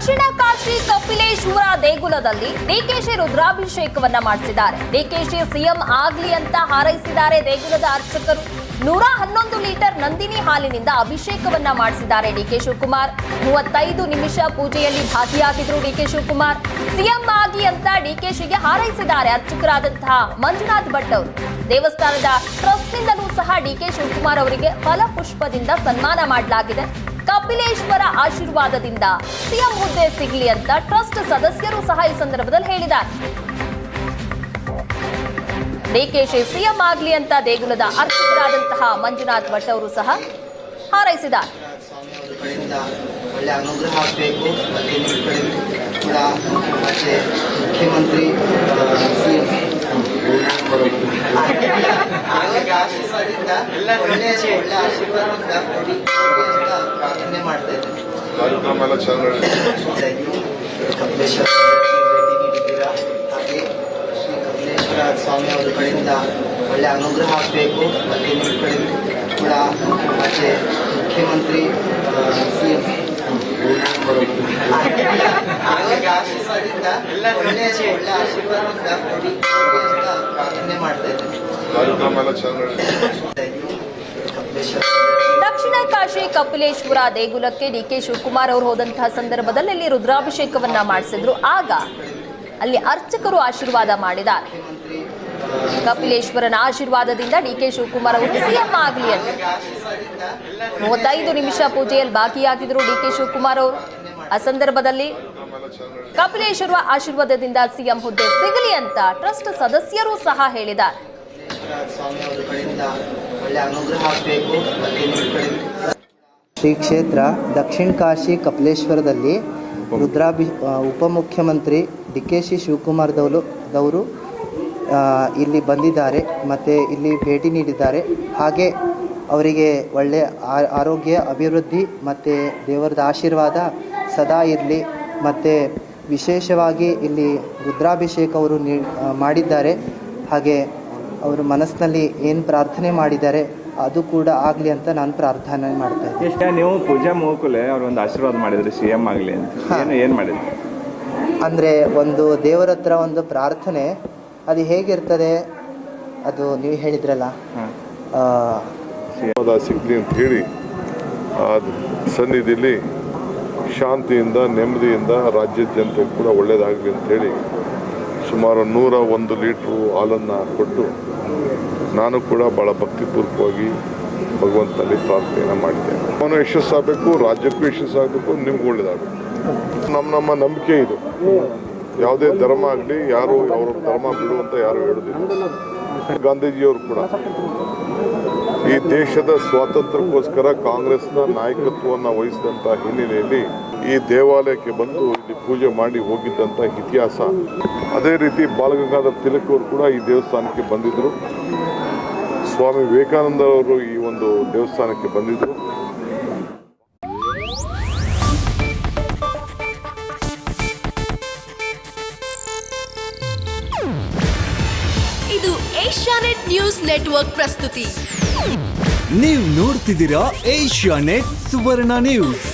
ದಕ್ಷಿಣ ಕಾಶಿ ಕಪಿಲೇಶ್ವರ ದೇಗುಲದಲ್ಲಿ ಡಿಕೆಶಿ ರುದ್ರಾಭಿಷೇಕವನ್ನ ಮಾಡಿಸಿದ್ದಾರೆ. ಡಿಕೆಶಿ ಸಿಎಂ ಆಗ್ಲಿ ಅಂತ ಹಾರೈಸಿದ್ದಾರೆ ದೇಗುಲದ ಅರ್ಚಕರು. ನೂರ ಹನ್ನೊಂದು ಲೀಟರ್ ನಂದಿನಿ ಹಾಲಿನಿಂದ ಅಭಿಷೇಕವನ್ನ ಮಾಡಿಸಿದ್ದಾರೆ ಡಿಕೆ ಶಿವಕುಮಾರ್. ಮೂವತ್ತೈದು ನಿಮಿಷ ಪೂಜೆಯಲ್ಲಿ ಭಾಗಿಯಾಗಿದ್ರು ಡಿಕೆ ಶಿವಕುಮಾರ್. ಸಿಎಂ ಆಗಿ ಅಂತ ಡಿಕೆಶಿಗೆ ಹಾರೈಸಿದ್ದಾರೆ ಅರ್ಚಕರಾದಂತಹ ಮಂಜುನಾಥ್ ಭಟ್ ಅವರು. ದೇವಸ್ಥಾನದ ಟ್ರಸ್ಟ್ನಿಂದಲೂ ಸಹ ಡಿಕೆ ಶಿವಕುಮಾರ್ ಅವರಿಗೆ ಫಲಪುಷ್ಪದಿಂದ ಸನ್ಮಾನ ಮಾಡಲಾಗಿದೆ. ಕಪಿಲೇಶ್ವರ ಆಶೀರ್ವಾದದಿಂದ ಸಿಎಂ ಹುದ್ದೆ ಸಿಗಲಿ ಅಂತ ಟ್ರಸ್ಟ್ ಸದಸ್ಯರು ಸಹ ಈ ಸಂದರ್ಭದಲ್ಲಿ ಹೇಳಿದ್ದಾರೆ. ಡಿಕೆಶಿ ಸಿಎಂ ಆಗಲಿ ಅಂತ ದೇಗುಲದ ಅರ್ಚಕರಾದಂತಹ ಮಂಜುನಾಥ್ ಭಟ್ ಅವರು ಸಹ ಹಾರೈಸಿದ್ದಾರೆ. ಮುಖ್ಯಮಂತ್ರಿ ಸಿ ಒಳ್ಳೆಯ ಒಳ್ಳೆ ಆಶೀರ್ವಾದದಿಂದ ಕೊಡಿ. ಅಂತ ಪ್ರಾರ್ಥನೆ ಮಾಡ್ತಾ ಇದ್ದೇನೆ. ಕಾರ್ಯಕ್ರಮ ಎಲ್ಲ ಭೇಟಿ ನೀಡಿದ್ದೀರಾ? ಹಾಗೆ ಶ್ರೀ ಕಪಿಲೇಶ್ವರ ಸ್ವಾಮಿಯವರ ಕಡೆಯಿಂದ ಒಳ್ಳೆ ಅನುಗ್ರಹ ಆಗಬೇಕು. ಮತ್ತು ನಿಮ್ಮ ಕಡೆ ಕೂಡ ಮತ್ತೆ ಮುಖ್ಯಮಂತ್ರಿ ಸಿ ಆಶೀರ್ವಾದದಿಂದ ಒಳ್ಳೆ ಒಳ್ಳೆ ಆಶೀರ್ವಾದದಿಂದ ಕೊಡಿ ಅಂತ ಪ್ರಾರ್ಥನೆ ಮಾಡ್ತಾ ಇದ್ದೇನೆ. ದಕ್ಷಿಣ ಕಾಶಿ ಕಪಿಲೇಶ್ವರ ದೇಗುಲಕ್ಕೆ ಡಿಕೆ ಶಿವಕುಮಾರ್ ಅವರು ಹೋದಂತಹ ಸಂದರ್ಭದಲ್ಲಿ ರುದ್ರಾಭಿಷೇಕವನ್ನ ಮಾಡಿಸಿದ್ರು. ಆಗ ಅಲ್ಲಿ ಅರ್ಚಕರು ಆಶೀರ್ವಾದ ಮಾಡಿದ್ದಾರೆ. ಕಪಿಲೇಶ್ವರನ ಆಶೀರ್ವಾದದಿಂದ ಡಿಕೆ ಶಿವಕುಮಾರ್ ಅವರು ಸಿಎಂ ಆಗಲಿ ಅಂತ. ಮೂವತ್ತೈದು ನಿಮಿಷ ಪೂಜೆಯಲ್ಲಿ ಭಾಗಿಯಾಗಿದ್ರು ಡಿಕೆ ಶಿವಕುಮಾರ್ ಅವರು. ಆ ಸಂದರ್ಭದಲ್ಲಿ ಕಪಿಲೇಶ್ವರ ಆಶೀರ್ವಾದದಿಂದ ಸಿಎಂ ಹುದ್ದೆ ಸಿಗಲಿ ಅಂತ ಟ್ರಸ್ಟ್ ಸದಸ್ಯರು ಸಹ ಹೇಳಿದ್ದಾರೆ. ಕಡೆ ಶ್ರೀ ಕ್ಷೇತ್ರ ದಕ್ಷಿಣ ಕಾಶಿ ಕಪಿಲೇಶ್ವರದಲ್ಲಿ ರುದ್ರಾಭಿ ಉಪಮುಖ್ಯಮಂತ್ರಿ ಡಿ ಕೆ ಶಿ ಶಿವಕುಮಾರ್ ದವರು ಇಲ್ಲಿ ಬಂದಿದ್ದಾರೆ ಮತ್ತು ಇಲ್ಲಿ ಭೇಟಿ ನೀಡಿದ್ದಾರೆ. ಹಾಗೆ ಅವರಿಗೆ ಒಳ್ಳೆಯ ಆರೋಗ್ಯ, ಅಭಿವೃದ್ಧಿ ಮತ್ತು ದೇವರದ ಆಶೀರ್ವಾದ ಸದಾ ಇರಲಿ. ಮತ್ತು ವಿಶೇಷವಾಗಿ ಇಲ್ಲಿ ರುದ್ರಾಭಿಷೇಕ ಅವರು ನೀ ಮಾಡಿದ್ದಾರೆ. ಹಾಗೆ ಅವರು ಮನಸ್ಸಿನಲ್ಲಿ ಏನು ಪ್ರಾರ್ಥನೆ ಮಾಡಿದ್ದಾರೆ ಅದು ಕೂಡ ಆಗಲಿ ಅಂತ ನಾನು ಪ್ರಾರ್ಥನೆ ಮಾಡ್ತಾ ಇದ್ದೀನಿ. ಎಷ್ಟ ನೀವು ಪೂಜಾ ಮೂಕುಲೆ ಅವ್ರ ಒಂದು ಆಶೀರ್ವಾದ ಮಾಡಿದ್ರಿ ಸಿ ಎಂ ಆಗಲಿ ಅಂತ. ಏನು ಏನು ಮಾಡಿದ್ರಿ? ಅಂದರೆ ಒಂದು ದೇವರ ಹತ್ರ ಒಂದು ಪ್ರಾರ್ಥನೆ ಅದು ಹೇಗಿರ್ತದೆ ಅದು ನೀವು ಹೇಳಿದ್ರಲ್ಲ. ಸಿಗ್ಲಿ ಅಂತ ಹೇಳಿ ಸನ್ನಿಧಿಲಿ ಶಾಂತಿಯಿಂದ ನೆಮ್ಮದಿಯಿಂದ ರಾಜ್ಯದ ಜನತೆ ಕೂಡ ಒಳ್ಳೇದಾಗಲಿ ಅಂತ ಹೇಳಿ ಸುಮಾರು ನೂರ ಒಂದು ಲೀಟ್ರು ಹಾಲನ್ನು ಕೊಟ್ಟು ನಾನು ಕೂಡ ಭಾಳ ಭಕ್ತಿಪೂರ್ವಕವಾಗಿ ಭಗವಂತನಲ್ಲಿ ಪ್ರಾರ್ಥನೆಯನ್ನು ಮಾಡಿದ್ದೆ ಅವನು ಯಶಸ್ಸಾಗಬೇಕು, ರಾಜ್ಯಕ್ಕೂ ಯಶಸ್ಸಾಗಬೇಕು, ನಿಮ್ಗೆ ಒಳ್ಳೇದಾಗಬೇಕು. ನಮ್ಮ ನಮ್ಮ ನಂಬಿಕೆ ಇದು. ಯಾವುದೇ ಧರ್ಮ ಆಗಲಿ, ಯಾರು ಅವ್ರ ಧರ್ಮ ಬಿಡುವಂತ ಯಾರು ಹೇಳುದಿಲ್ಲ. ಗಾಂಧೀಜಿಯವರು ಕೂಡ ಈ ದೇಶದ ಸ್ವಾತಂತ್ರ್ಯಕ್ಕೋಸ್ಕರ ಕಾಂಗ್ರೆಸ್ನ ನಾಯಕತ್ವವನ್ನು ವಹಿಸಿದಂಥ ಹಿನ್ನೆಲೆಯಲ್ಲಿ ಈ ದೇವಾಲಯಕ್ಕೆ ಬಂದು ಇಲ್ಲಿ ಪೂಜೆ ಮಾಡಿ ಹೋಗಿದ್ದಂಥ ಇತಿಹಾಸ. ಅದೇ ರೀತಿ ಬಾಲಗಂಗಾಧರ ತಿಲಕ್ ಅವರು ಕೂಡ ಈ ದೇವಸ್ಥಾನಕ್ಕೆ ಬಂದಿದ್ದರು ಸ್ವಾಮಿ ವಿವೇಕಾನಂದರವರು ಈ ಒಂದು ದೇವಸ್ಥಾನಕ್ಕೆ ಬಂದಿದ್ದರು ಇದು ಏಷ್ಯಾನೆಟ್ ನ್ಯೂಸ್ ನೆಟ್ವರ್ಕ್ ಪ್ರಸ್ತುತಿ. ನೀವು ನೋಡ್ತಿದ್ದೀರಾ ಏಷ್ಯಾ ನೆಟ್ ಸುವರ್ಣ ನ್ಯೂಸ್.